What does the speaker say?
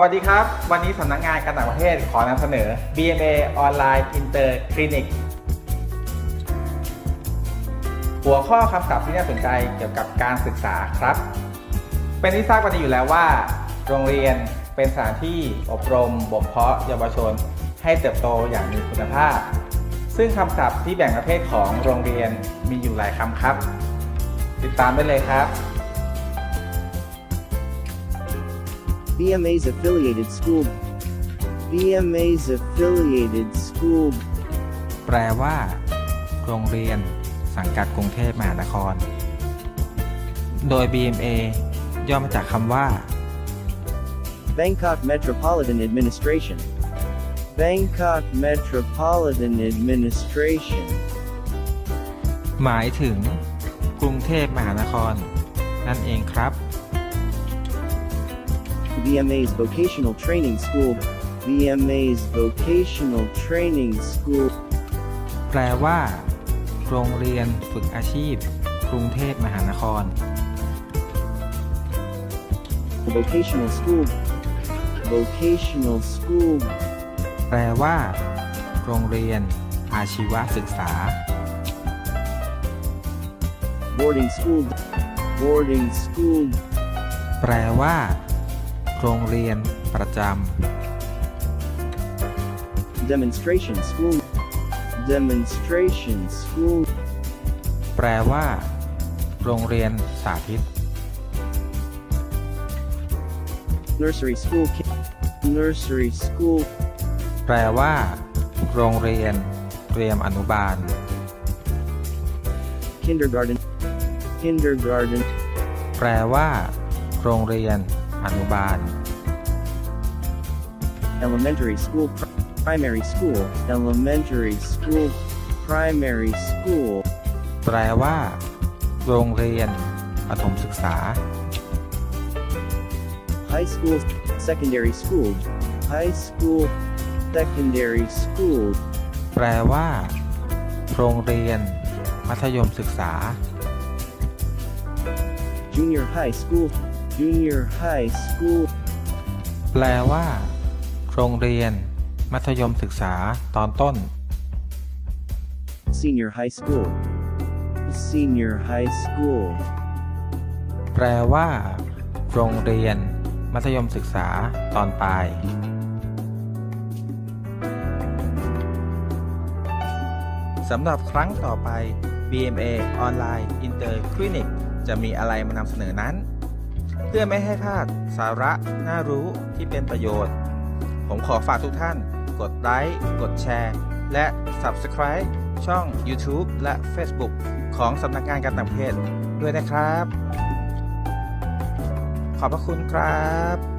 วัสดีครับ วันนี้สำนักงานการต่างประเทศขอนำเสนอ BMA Online Inter Clinic หัวข้อคำศัพท์ที่น่าสนใจเกี่ยวกับการศึกษาครับ เป็นที่ทราบกันดีอยู่แล้วว่า โรงเรียนเป็นสถานที่อบรมบ่มเพาะเยาวชน ให้เติบโตอย่างมีคุณภาพ ซึ่งคำศัพท์ที่แบ่งประเภทของโรงเรียนมีอยู่หลายคำครับ ติดตามได้เลยครับ BMA's affiliated school. BMA's affiliated school. แปลว่า โรงเรียน สังกัดกรุงเทพมหานคร โดย BMA ย่อมาจากคำว่า Bangkok Metropolitan Administration. Bangkok Metropolitan Administration. หมายถึง กรุงเทพมหานคร นั่นเองครับ BMA's Vocational Training School. BMA's Vocational Training School. แปลว่า โรงเรียนฝึกอาชีพ กรุงเทพมหานคร Vocational School. Vocational School. แปลว่า โรงเรียน อาชีวศึกษา Boarding School. Boarding School. แปลว่า โรงเรียนประจ Demonstration School. Demonstration School. ำแปลว่า โรงเรียนสาธิต Nursery School. Ki- Nursery School. แปลว่า โรงเรียน เตรียมอนุบาล Kindergarten. Kindergarten. แปลว่า โรงเรียน อนุบาล Elementary School. Pri- Primary School. Elementary School. Primary School. แปลว่า โรงเรียนประถมศึกษา High School. Secondary School. High School. Secondary School. แปลว่า โรงเรียน มัธยมศึกษา Junior High School. Junior High School. แปลว่า โรงเรียน มัธยมศึกษาตอนต้น Senior High School. Senior High School. แปลว่า โรงเรียน มัธยมศึกษาตอนปลาย สำหรับครั้งต่อไป BMA Online Inter Clinic จะมีอะไรมานำเสนอนั้น เพื่อไม่ให้พลาดสาระน่ารู้ที่เป็นประโยชน์ ผมขอฝากทุกท่าน กดไลค์ กดแชร์ และ Subscribe ช่อง YouTube และ Facebook ของสำนักงานการต่างประเทศด้วยนะครับ ขอบพระคุณครับ